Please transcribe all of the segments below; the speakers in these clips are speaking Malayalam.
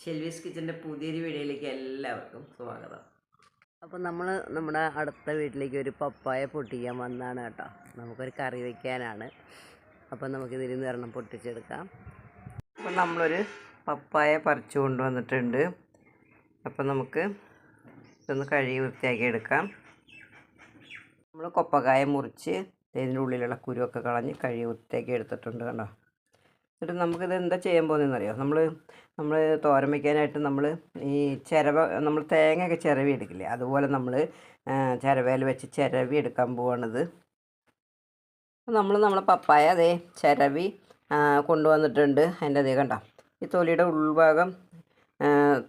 ഷെൽവീസ് കിച്ചന്റെ പുതിയൊരു വീഡിയോയിലേക്ക് എല്ലാവർക്കും സ്വാഗതം. അപ്പോൾ നമ്മൾ നമ്മുടെ അടുത്ത വീട്ടിലേക്ക് ഒരു പപ്പായ പൊട്ടിക്കാൻ വന്നതാണ് കേട്ടോ. നമുക്കൊരു കറി വയ്ക്കാനാണ് അപ്പോൾ നമുക്കിതിൽ നിന്ന് ഒരെണ്ണം പൊട്ടിച്ചെടുക്കാം. അപ്പോൾ നമ്മളൊരു പപ്പായ പറിച്ചു കൊണ്ടുവന്നിട്ടുണ്ട്. അപ്പോൾ നമുക്ക് ഇതൊന്ന് കഴുകി വൃത്തിയാക്കി എടുക്കാം. നമ്മൾ കൊപ്പക്കായ മുറിച്ച് ഇതിന്റെ ഉള്ളിലുള്ള കുരുവൊക്കെ കളഞ്ഞ് കഴുകി വൃത്തിയാക്കി എടുത്തിട്ടുണ്ട് കണ്ടോ? എന്നിട്ട് നമുക്കിത് എന്താ ചെയ്യാൻ പോകുന്നതെന്നറിയോ? നമ്മൾ നമ്മൾ തോരൻ വയ്ക്കാനായിട്ട് നമ്മൾ ഈ ചിരവ നമ്മൾ തേങ്ങയൊക്കെ ചിരവി എടുക്കില്ലേ? അതുപോലെ നമ്മൾ ചിരവയിൽ വെച്ച് ചിരവി എടുക്കാൻ പോവാണിത്. നമ്മൾ നമ്മളെ പപ്പായ അതേ ചിരവി കൊണ്ടുവന്നിട്ടുണ്ട്. അതിന്റെ അതേ കണ്ടോ? ഈ തൊലിയുടെ ഉൾഭാഗം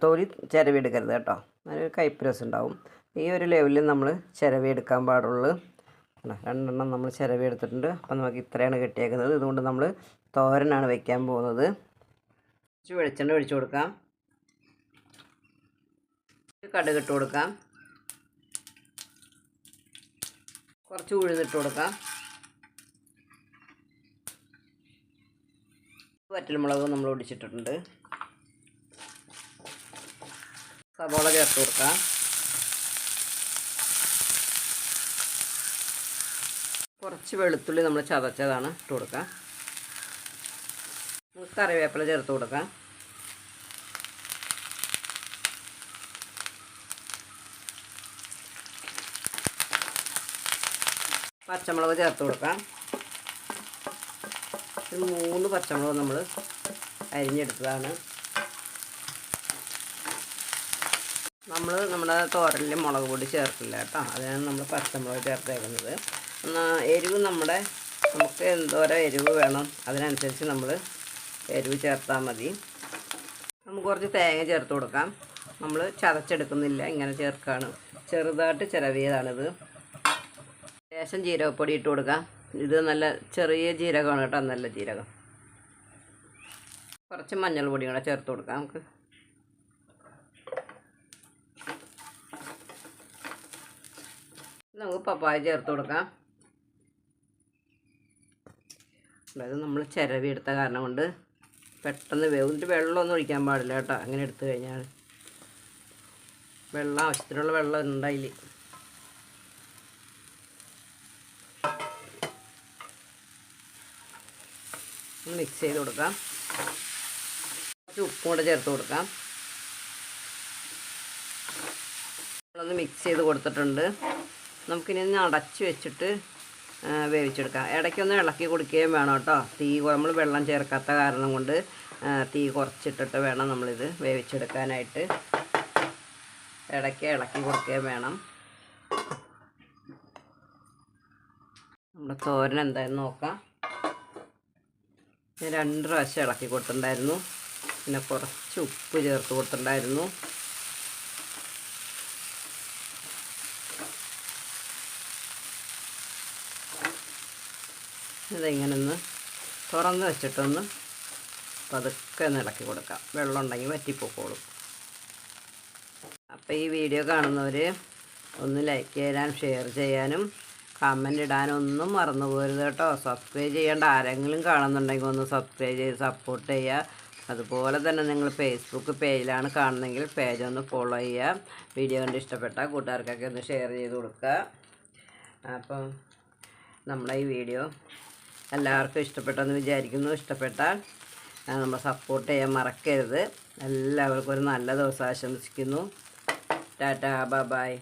തൊലി ചിരവി എടുക്കരുത് കേട്ടോ. അതിന് കൈപ്പ് രസം ഉണ്ടാവും ഈ ഒരു ലെവലിൽ നമ്മൾ ചിരവി എടുക്കാൻ പാടുള്ളൂ. രണ്ടെണ്ണം നമ്മൾ ചിരവി എടുത്തിട്ടുണ്ട്. അപ്പം നമുക്ക് ഇത്രയാണ് കിട്ടിയേക്കുന്നത്. ഇതുകൊണ്ട് നമ്മൾ തോരനാണ് വെക്കാൻ പോകുന്നത്. കുറച്ച് വെളിച്ചെണ്ണ ഒഴിച്ചു കൊടുക്കാം. കടുക് ഇട്ട് കൊടുക്കാം. കുറച്ച് ഉഴുന്നിട്ട് കൊടുക്കാം. വറ്റൽമുളക് നമ്മൾ ഒടിച്ചിട്ടുണ്ട്. സവോള ചേർത്ത് കൊടുക്കാം. കുറച്ച് വെളുത്തുള്ളി നമ്മൾ ചതച്ചതാണ് ഇട്ട് കൊടുക്കാം. കറിവേപ്പില ചേർത്ത് കൊടുക്കാം. പച്ചമുളക് ചേർത്ത് കൊടുക്കാം. ഒരു മൂന്ന് പച്ചമുളക് നമ്മൾ അരിഞ്ഞെടുത്തതാണ്. നമ്മൾ നമ്മുടെ തോരലിൽ മുളക് പൊടി ചേർക്കില്ല കേട്ടോ. അതിനാണ് നമ്മൾ പച്ചമുളക് ചേർത്തേക്കുന്നത്. എരിവ് നമ്മുടെ നമുക്ക് എന്തോരം എരിവ് വേണം? അതിനനുസരിച്ച് നമ്മൾ എരിവ് ചേർത്താൽ മതി. നമുക്ക് കുറച്ച് തേങ്ങ ചേർത്ത് കൊടുക്കാം. നമ്മൾ ചതച്ചെടുക്കുന്നില്ല ഇങ്ങനെ ചേർക്കാണ്. ചെറുതായിട്ട് ചിലവിയതാണിത് ശേഷം ജീരകപ്പൊടി ഇട്ട് കൊടുക്കാം. ഇത് നല്ല ചെറിയ ജീരകമാണ് കേട്ടോ നല്ല ജീരകം. കുറച്ച് മഞ്ഞൾ കൂടെ ചേർത്ത് കൊടുക്കാം നമുക്ക്. നമുക്ക് പപ്പായ ചേർത്ത് കൊടുക്കാം. അതായത് നമ്മൾ ചിരവി എടുത്ത കാരണം കൊണ്ട് പെട്ടെന്ന് വേവും വെള്ളമൊന്നും ഒഴിക്കാൻ പാടില്ല കേട്ടോ. അങ്ങനെ എടുത്തു കഴിഞ്ഞാൽ വെള്ളം ആവശ്യത്തിനുള്ള വെള്ളം ഉണ്ടായില്ല മിക്സ് ചെയ്ത് കൊടുക്കാം. കുറച്ച് ഉപ്പും കൂടെ ചേർത്ത് കൊടുക്കാം. നമ്മളൊന്ന് മിക്സ് ചെയ്ത് കൊടുത്തിട്ടുണ്ട്. നമുക്കിനി ഒന്ന് അടച്ച് വെച്ചിട്ട് വേവിച്ചെടുക്കാം ഇടയ്ക്കൊന്ന് ഇളക്കി കൊടുക്കുകയും വേണം കേട്ടോ. തീ നമ്മൾ വെള്ളം ചേർക്കാത്ത കാരണം കൊണ്ട് തീ കുറച്ചിട്ടിട്ട് വേണം നമ്മളിത് വേവിച്ചെടുക്കാനായിട്ട്. ഇടയ്ക്ക് ഇളക്കി കൊടുക്കുകയും വേണം. നമ്മുടെ തോരൻ എന്തായാലും നോക്കാം. ഞാൻ രണ്ട് പ്രാവശ്യം ഇളക്കി കൊടുത്തിട്ടുണ്ടായിരുന്നു. പിന്നെ കുറച്ച് ഉപ്പ് ചേർത്ത് കൊടുത്തിട്ടുണ്ടായിരുന്നു. ഇതിങ്ങനെ തുറന്ന് വെച്ചിട്ടൊന്ന് പതുക്കെ ഒന്ന് ഇളക്കി കൊടുക്കാം. വെള്ളം ഉണ്ടെങ്കിൽ വറ്റിപ്പോക്കോളും. അപ്പോൾ ഈ വീഡിയോ കാണുന്നവർ ഒന്ന് ലൈക്ക് ചെയ്യാനും ഷെയർ ചെയ്യാനും കമന്റ് ഇടാനും ഒന്നും മറന്നു പോരുത് കേട്ടോ. സബ്സ്ക്രൈബ് ചെയ്യേണ്ട ആരെങ്കിലും കാണുന്നുണ്ടെങ്കിൽ ഒന്ന് സബ്സ്ക്രൈബ് ചെയ്ത് സപ്പോർട്ട് ചെയ്യുക. അതുപോലെ തന്നെ നിങ്ങൾ ഫേസ്ബുക്ക് പേജിലാണ് കാണുന്നതെങ്കിൽ പേജ് ഒന്ന് ഫോളോ ചെയ്യുക. വീഡിയോ കണ്ട് ഇഷ്ടപ്പെട്ട കൂട്ടുകാർക്കൊക്കെ ഒന്ന് ഷെയർ ചെയ്ത് കൊടുക്കുക. അപ്പം നമ്മുടെ ഈ വീഡിയോ എല്ലാവർക്കും ഇഷ്ടപ്പെട്ടെന്ന് വിചാരിക്കുന്നു. ഇഷ്ടപ്പെട്ടാൽ നമ്മൾ സപ്പോർട്ട് ചെയ്യാൻ മറക്കരുത്. എല്ലാവർക്കും ഒരു നല്ല ദിവസം ആശംസിക്കുന്നു. Tata bye.